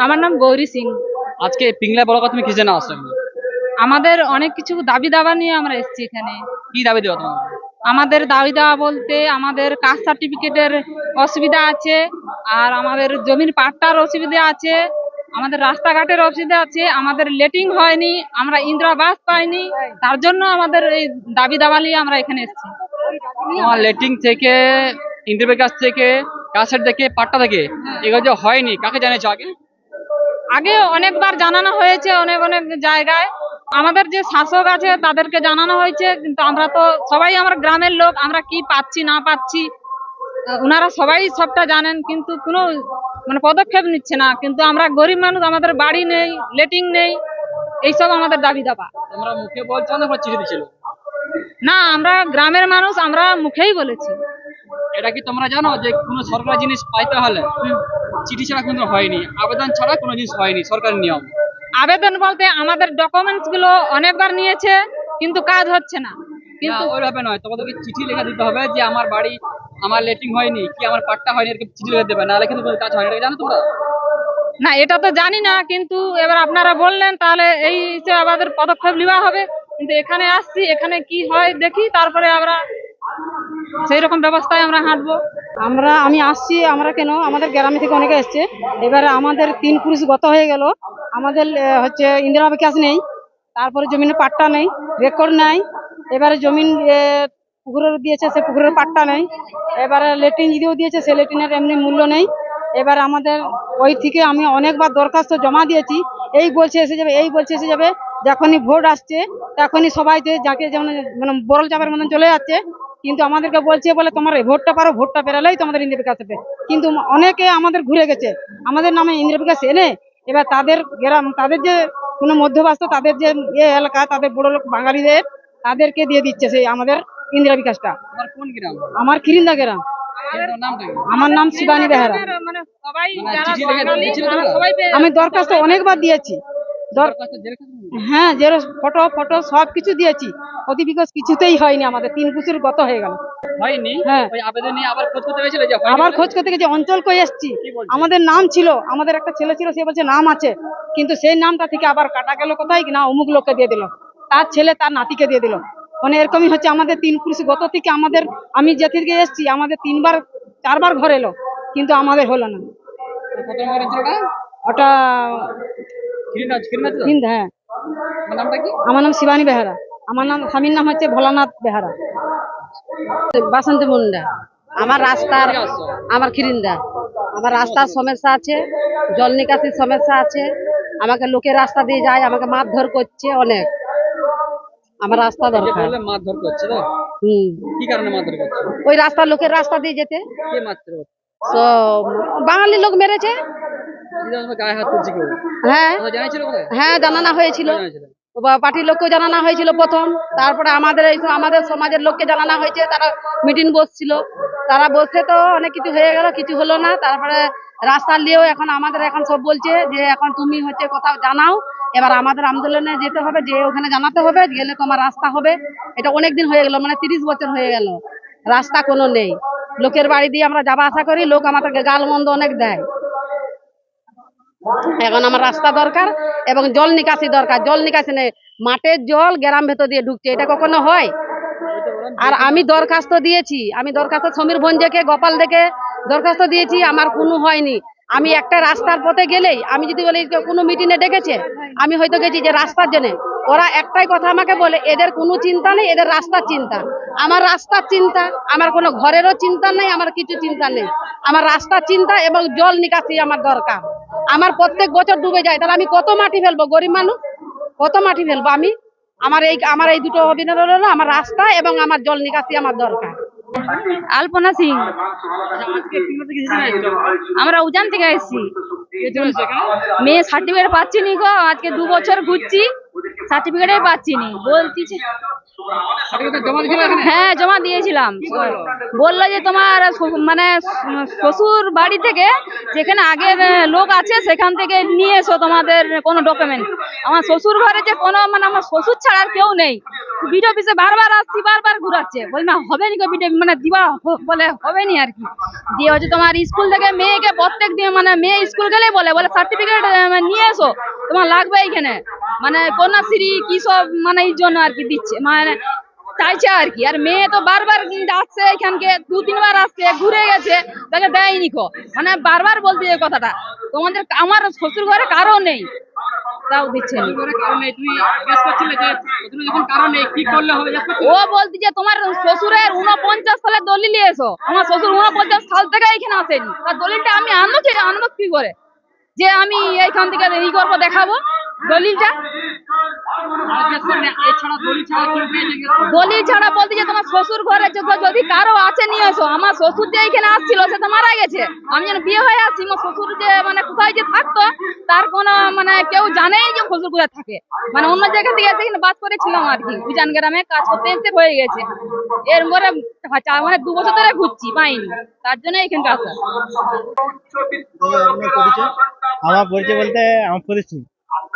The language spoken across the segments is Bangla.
আমার নাম গৌরী সিং। আজকে পিংলা বড় কথা তুমি কি জন্য আসছো আমাদের অনেক কিছু দাবি দাবা নিয়ে আমরা এসেছি এখানে। কি দাবি দেওয়া তোমার আমাদের দাবি দাওয়া বলতে আমাদের কাস্ট সার্টিফিকেটের অসুবিধা আছে আর আমাদের জমির পাট্টার অসুবিধা আছে আমাদের রাস্তাঘাটের অসুবিধা আছে আমাদের লেটিং হয়নি আমরা ইন্দিরাবাস পাইনি তার জন্য আমাদের এই দাবি দাবা নিয়ে আমরা এখানে এসেছি। লেটিং থেকে ইন্টারভিউ কাছ থেকে কাছের থেকে পাট্টা থেকে এগুলো যে হয়নি কাকে জানিয়েছো আগে? আগে অনেকবার জানানো হয়েছে অনেক অনেক জায়গায়। আমাদের যে শাসক আছে তাদেরকে জানানো হয়েছে কিন্তু আমরা তো সবাই আমার গ্রামের লোক আমরা কি পাচ্ছি না পাচ্ছি ওনারা সবাই সবটা জানেন কিন্তু কোনো মানে পদক্ষেপ নিচ্ছে না। কিন্তু আমরা গরিব মানুষ আমাদের বাড়ি নেই লেটিং নেই এইসব আমাদের দাবি দাবা। মুখে বলছো না চিঠি না আমরা গ্রামের মানুষ আমরা মুখেই বলেছি। এটা কি তোমরা জানো যে কোনো সরকারি জিনিস পাইতে হলে চিঠি ছাড়া কোনো হয়নি। আবেদন ছাড়া কোনো জিনিস হয়নি সরকারি নিয়ম। আবেদন বলতে আমাদের ডকুমেন্টসগুলো অনেকবার নিয়েছে কিন্তু কাজ হচ্ছে না। কিন্তু ওইভাবে নয় তোমাদেরকে চিঠি লেখা দিতে হবে যে আমার বাড়ি আমার লেটিং হয়নি কি আমার পাট্টা হয়নি এরকম চিঠি লেখা দেবে নাহলে কিন্তু কাজ হয়নি জানো তোমরা? না এটা তো জানি না কিন্তু এবার আপনারা বললেন তাহলে এই হিসেবে আমাদের পদক্ষেপ নেওয়া হবে। কিন্তু এখানে আসছি এখানে কি হয় দেখি তারপরে আমরা সেই রকম ব্যবস্থায় আমরা হাঁটবো। আমরা, আমি আসছি, আমরা কেন? আমাদের গ্রামে থেকে অনেকে এসছে। এবারে আমাদের তিন পুরুষ গত হয়ে গেল। আমাদের হচ্ছে ইন্দিরা বিকাশ নেই। তারপরে জমিনের পাট্টা নেই রেকর্ড নাই। এবারে জমিন পুকুরের দিয়েছে, সে পুকুরের পাট্টা নেই। এবারে লেট্রিন যদিও দিয়েছে, সে লেট্রিনের এমনি মূল্য নেই। এবার আমাদের, ওই থেকে আমি অনেকবার দরখাস্ত জমা দিয়েছি। এই বলছে, এসে যাবে, এই বলছে, এসে যাবে। যখনই ভোট আসছে, তখনই সবাই যাকে যেমন মানে বরল চাপের মতন চলে যাচ্ছে কিন্তু আমাদেরকে বলছে বলে তোমার এই ভোটটা পারো ভোটটা পেরালেই তোমাদের ইন্দিরা বিকাশ হবে। কিন্তু অনেকে আমাদের ঘুরে গেছে। আমাদের নামে ইন্দিরা বিকাশ এনে এবার তাদের গ্রাম তাদের যে কোনো মধ্যবাস্ত তাদের যে এ এলাকা তাদের বড় লোক বাঙালিদের তাদেরকে দিয়ে দিচ্ছে সেই আমাদের ইন্দিরা বিকাশটা। তোমার কোন গ্রাম? আমার খিরিন্দা গ্রাম। আমার নাম শিবানী বেহারা। মানে সবাই মানে আমি দরখাস্ত অনেকবার দিয়েছি। জেরক্স হ্যাঁ যে ফটো ফটো সব কিছু দিয়েছি। অতি বিকাশ কিছুতেই হয়নি আমাদের তিন বছর গত হয়ে গেল। হয়নি? হ্যাঁ। আবার খোঁজ করতে গেছে অঞ্চল কই এসছি? আমাদের নাম ছিল আমাদের একটা ছেলে ছিল সে বলছে নাম আছে। কিন্তু সেই নামটা থেকে আবার কাটা গেল কোথায় না অমুক লোককে দিয়ে দিল। তার ছেলে তার নাতিকে দিয়ে দিল। মানে এরকমই হচ্ছে আমাদের তিন পুরুষ গত থেকে আমাদের আমি যে থেকে এসছি আমাদের তিনবার চারবার ঘর এলো কিন্তু আমাদের হলো না। ওটা হিন্দ হ্যাঁ। আমার নাম শিবানী বেহারা। আমার নাম স্বামীর নাম হচ্ছে ভোলানাথ বেহারা। বাসন্তী মুন্ডা। আমার রাস্তার? আমার খিরিন্দা। আমার রাস্তার সমস্যা আছে জল নিকাশির সমস্যা আছে। আমাকে লোকে রাস্তা দিয়ে যায় আমাকে মারধর করছে অনেক। আমার রাস্তা দরকার। মারধর করছে তো হুম। কি কারণে মারধর করছে? ওই রাস্তার লোকের রাস্তা দিয়ে যেতে। কে মারতে তো বাঙালি লোক মেরেছে। হ্যাঁ। হ্যাঁ জানানো হয়েছিল। পার্টির লোককেও জানানো হয়েছিল প্রথম। তারপরে আমাদের এই আমাদের সমাজের লোককে জানানো হয়েছে। তারা মিটিং বসছিল। তারা বসে তো অনেক কিছু হয়ে গেল কিছু হলো না। তারপরে রাস্তা নিয়েও এখন আমাদের এখন সব বলছে যে এখন তুমি হচ্ছে কোথাও জানাও। এবার আমাদের আন্দোলনে যেতে হবে যে ওখানে জানাতে হবে গেলে তোমার রাস্তা হবে। এটা অনেক দিন হয়ে গেল মানে তিরিশ বছর হয়ে গেল। রাস্তা কোনো নেই। লোকের বাড়ি দিয়ে আমরা যাওয়া আসা করি লোক আমাদেরকে গাল মন্দ অনেক দেয়। এখন আমার রাস্তা দরকার এবং জল নিকাশি দরকার। জল নিকাশি নেই। মাঠের জল গ্রাম ভেতর দিয়ে ঢুকছে। এটা কখনো হয়? আর আমি দরখাস্ত দিয়েছি। আমি দরখাস্ত সমীর ভঞ্জেকে গোপাল দেখে দরখাস্ত দিয়েছি। আমার কোনো হয়নি। আমি একটা রাস্তার পথে গেলেই, আমি যদি বলি কোনো মিটিংয়ে ডেকেছে, আমি হয়তো গেছি যে রাস্তার জন্য। ওরা একটাই কথা আমাকে বলে, এদের কোনো চিন্তা নেই, এদের রাস্তার চিন্তা। আমার রাস্তার চিন্তা, আমার কোনো ঘরেরও চিন্তা নেই, আমার কিছু চিন্তা নেই। আমার রাস্তার চিন্তা এবং জল নিকাশি আমার দরকার। আমার প্রত্যেক বছর ডুবে যায়। তাহলে আমি কত মাটি ফেলব? গরিব মানুষ? কত মাটি ফেলব? আমি, আমার এই আমার এই দুটো অভিনয় হলো আমার রাস্তা এবং আমার জল নিকাশি আমার দরকার। আলপনা সিং। আমরা উজান থেকে এসেছি। মেয়ে সার্টিফিকেট পাচ্ছি নি গো, আজকে দু বছর ঘুরছি সার্টিফিকেটই পাচ্ছি নি। বলছি হ্যাঁ জমা দিয়েছিলাম। বলল যে তোমার মানে শ্বশুর বাড়ি থেকে যেখানে আগের লোক আছে সেখান থেকে নিয়ে এসো তোমাদের কোনো ডকুমেন্ট আমার শ্বশুর ঘরে যে কোনো মানে আমার শ্বশুর ছাড়া আর কেউ নেই। বিডিও অফিসে বারবার আসছি বারবার ঘুরাচ্ছে। বলি না হবে নি গো বিডিও মানে দিবা বলে হবে নি আর কি। দিয়ে হচ্ছে তোমার স্কুল থেকে মেয়েকে প্রত্যেক দিন মানে মেয়ে স্কুল গেলেই বলে বলে সার্টিফিকেট নিয়ে এসো। তোমার লাগবে এইখানে। মানে কন্যাশ্রী কি সব মানে এই জন্য আর কি দিচ্ছে মানে চাইছে আর কি। আর মেয়ে তো বারবার আসছে এখানকে দু তিনবার আসছে ঘুরে গেছে তাকে দেয়নি কো। মানে বারবার বলতে এই কথাটা। তোমাদের আমার শ্বশুর ঘরে কারও নেই। তাও দিচ্ছে? ও বলতে যে তোমার শ্বশুরের উনপঞ্চাশ সালের দলিল এসো আমার শ্বশুর উনপঞ্চাশ সাল থেকে এখানে আসেনি। তার দলিলটা আমি আনব কি করে? যে আমি এইখান থেকে ই করব দেখাবো। দলিলটা দলিল ছাড়া বলতে যে তোমার শ্বশুর ঘরে যদি- যদি কারও আছে নিয়ে এসো। আমার শ্বশুর যে এখানে আসছিল সে তো মারা গেছে। আমি যেন বিয়ে হয়ে আসছি আমার শ্বশুর যে মানে কোথায় যে থাকতো তার কোনো মানে কেউ জানেই যে শ্বশুর কোথায় থাকে। মানে অন্য জায়গা থেকে এসে এখানে বাস করেছিলাম আর কি। উজান গ্রামে কাজ করতে এসে হয়ে গেছে। এর পরে মানে দু বছর ধরে ঘুরছি পাইনি। তার জন্য এখানটা আসা। আমার পরিচয় বলতে আমার পরিচয়।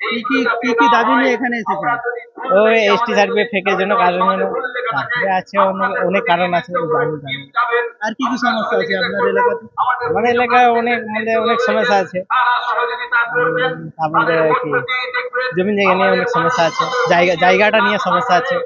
কি কি কি কি দাবি নিয়ে এখানে এসেছেন? ওই এসটি সার্টিফিকেট ফেকের জন্য কারণ আছে অনেক কারণ আছে আর কি কি সমস্যা আছে আপনার এলাকাতে? এলাকায় অনেক মানে অনেক সমস্যা আছে। আপনাদের কি জমি জায়গা নিয়ে অনেক সমস্যা আছে। জায়গা জায়গাটা নিয়ে সমস্যা আছে।